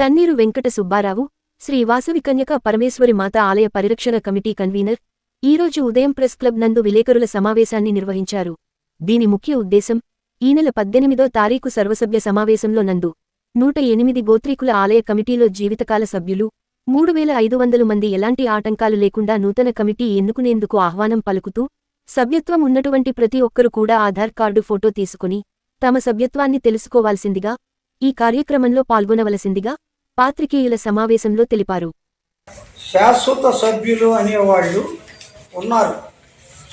తన్నీరు వెంకట సుబ్బారావు శ్రీ వాసవికన్యక పరమేశ్వరి మాత ఆలయ పరిరక్షణ committee convener ఈరోజు ఉదయం ప్రెస్ క్లబ్ నందు విలేకరుల సమావేశాన్ని నిర్వహించారు. దీని ముఖ్య ఉద్దేశం ఈ నెల పద్దెనిమిదో తారీఖు సర్వసభ్య సమావేశంలో నందు నూట ఎనిమిది గోత్రీకుల ఆలయ కమిటీలో జీవితకాల సభ్యులు మూడు వేల ఐదు వందలు మంది ఎలాంటి ఆటంకాలు లేకుండా నూతన కమిటీ ఎన్నుకునేందుకు ఆహ్వానం పలుకుతూ సభ్యత్వం ఉన్నటువంటి ప్రతి ఒక్కరు కూడా ఆధార్ కార్డు ఫోటో తీసుకుని తమ సభ్యత్వాన్ని తెలుసుకోవాల్సిందిగా ఈ కార్యక్రమంలో పాల్గొనవలసిందిగా పాత్రికేయుల సమావేశంలో తెలిపారు. శాశ్వత సభ్యులు అనేవాళ్ళు ఉన్నారు.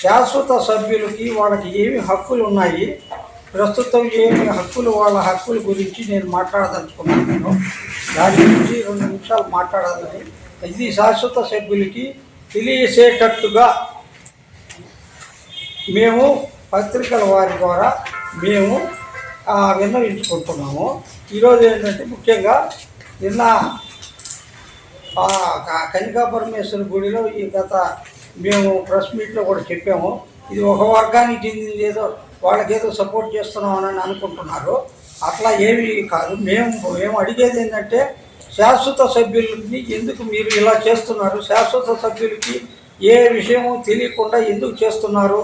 శాశ్వత సభ్యులకి వాళ్ళకి ఏమి హక్కులు ఉన్నాయి? ప్రస్తుతం ఏమి హక్కులు? వాళ్ళ హక్కుల గురించి నేను మాట్లాడదలుచుకున్నాను. నేను దాని గురించి రెండు నిమిషాలు మాట్లాడాలని. ఇది శాశ్వత సభ్యులకి తెలియసేటట్టుగా మేము పత్రికల వారి ద్వారా మేము విన్నవించుకుంటున్నాము. ఈరోజు ఏంటంటే ముఖ్యంగా నిన్న కనికా పరమేశ్వర గుడిలో ఈ గత మేము ప్రెస్ మీట్లో కూడా చెప్పాము. ఇది ఒక వర్గానికి చెందింది ఏదో వాళ్ళకేదో సపోర్ట్ చేస్తున్నామని అనుకుంటున్నారు. అట్లా ఏమీ కాదు. మేము మేము అడిగేది ఏంటంటే శాశ్వత సభ్యులని ఎందుకు మీరు ఇలా చేస్తున్నారు? శాశ్వత సభ్యులకి ఏ విషయము తెలియకుండా ఎందుకు చేస్తున్నారు?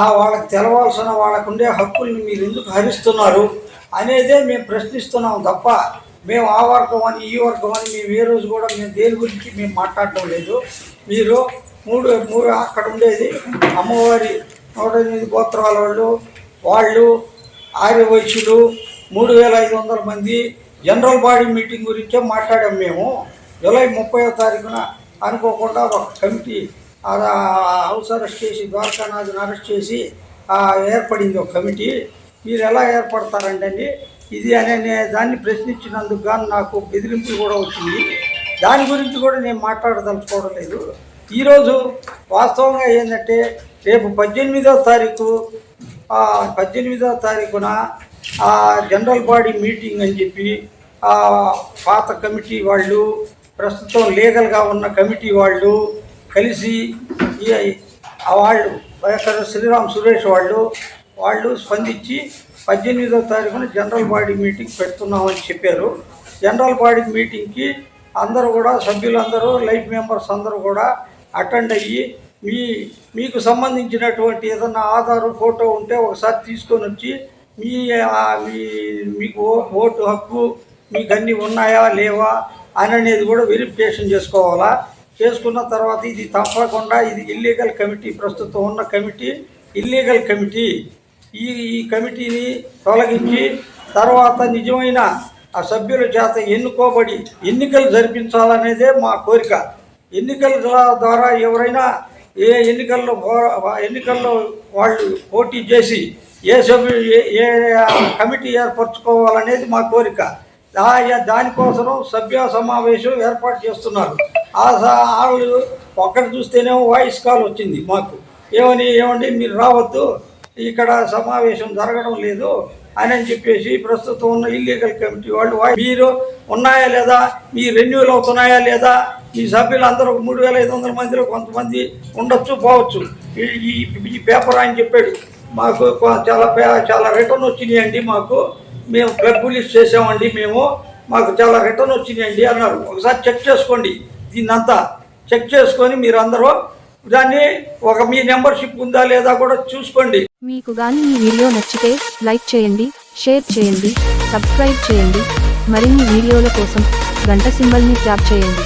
ఆ వాళ్ళకి తెలవాల్సిన వాళ్ళకుండే హక్కుల్ని మీరు ఎందుకు హరిస్తున్నారు? అనేదే మేము ప్రశ్నిస్తున్నాం తప్ప మేము ఆ వర్గం అని ఈ వర్గం అని మేము ఏ రోజు కూడా మేము దేని గురించి మేము మాట్లాడటం లేదు. మీరు మూడు మూడు అక్కడ ఉండేది అమ్మవారి నూట ఎనిమిది గోత్రాల వాళ్ళు వాళ్ళు ఆర్యవైశ్యులు మూడు వేల ఐదు వందల మంది జనరల్ బాడీ మీటింగ్ గురించే మాట్లాడాం మేము. జూలై ముప్పై తారీఖున అనుకోకుండా ఒక కమిటీ హౌస్ అరెస్ట్ చేసి ద్వారకానాథ్ని అరెస్ట్ చేసి ఏర్పడింది ఒక కమిటీ. మీరు ఎలా ఏర్పడతారండి ఇది అనే దాన్ని ప్రశ్నించినందుకు గాను నాకు బెదిరింపులు కూడా వచ్చింది. దాని గురించి కూడా నేను మాట్లాడదలుచుకోవడం లేదు. ఈరోజు వాస్తవంగా ఏంటంటే రేపు పద్దెనిమిదో తారీఖు పద్దెనిమిదో తారీఖున జనరల్ బాడీ మీటింగ్ అని చెప్పి పాత కమిటీ వాళ్ళు ప్రస్తుతం లీగల్గా ఉన్న కమిటీ వాళ్ళు కలిసి వాళ్ళు శ్రీరామ్ సురేష్ వాళ్ళు వాళ్ళు స్పందించి పద్దెనిమిదో తారీఖున జనరల్ బాడీ మీటింగ్ పెడుతున్నామని చెప్పారు. జనరల్ బాడీ మీటింగ్కి అందరూ కూడా సభ్యులందరూ లైఫ్ మెంబర్స్ అందరూ కూడా అటెండ్ అయ్యి మీ మీకు సంబంధించినటువంటి ఏదన్నా ఆధారు ఫోటో ఉంటే ఒకసారి తీసుకొని వచ్చి మీ మీ మీకు ఓటు హక్కు మీకు అన్నీ ఉన్నాయా లేవా అని అనేది కూడా వెరిఫికేషన్ చేసుకోవాలా. చేసుకున్న తర్వాత ఇది తప్పకుండా ఇది ఇల్లీగల్ కమిటీ ప్రస్తుతం ఉన్న కమిటీ ఇల్లీగల్ కమిటీ ఈ ఈ కమిటీని తొలగించి తర్వాత నిజమైన ఆ సభ్యుల చేత ఎన్నుకోబడి ఎన్నికలు జరిపించాలనేదే మా కోరిక. ఎన్నికల ద్వారా ఎవరైనా ఏ ఎన్నికల్లో ఎన్నికల్లో వాళ్ళు పోటీ చేసి ఏ సభ్యు ఏ ఏ కమిటీ ఏర్పరచుకోవాలనేది మా కోరిక. దానికోసం సభ్య సమావేశం ఏర్పాటు చేస్తున్నారు. ఆ వాళ్ళు ఒక్కటి చూస్తేనేమో వాయిస్ కాల్ వచ్చింది మాకు. ఏమని ఏమండి మీరు రావద్దు. ఇక్కడ సమావేశం జరగడం లేదు అని అని చెప్పేసి ప్రస్తుతం ఉన్న ఇల్లీగల్ కమిటీ వాళ్ళు మీరు ఉన్నాయా లేదా? మీ రెన్యూల్ అవుతున్నాయా లేదా? ఈ సభ్యులందరూ మూడు వేల ఐదు వందల మందిలో కొంతమంది ఉండొచ్చు పోవచ్చు. ఈ- పేపర్ ఆయన చెప్పాడు. మాకు చాలా పే- చాలా రిటర్న్ వచ్చినాయండి మాకు. మేము క్లబ్ చేసామండి మేము. మాకు చాలా రిటర్న్ వచ్చినాయండి అన్నారు. ఒకసారి చెక్ చేసుకోండి దీన్నంతా. చెక్ చేసుకొని మీరు అందరూ దాన్ని ఒక మీ మెంబర్షిప్ ఉందా లేదా కూడా చూసుకోండి. మీకు గాని ఈ వీడియో నచ్చితే లైక్ చేయండి షేర్ చేయండి సబ్స్క్రైబ్ చేయండి. మరిన్ని వీడియోల కోసం గంట సింబల్ని ట్యాప్ చేయండి.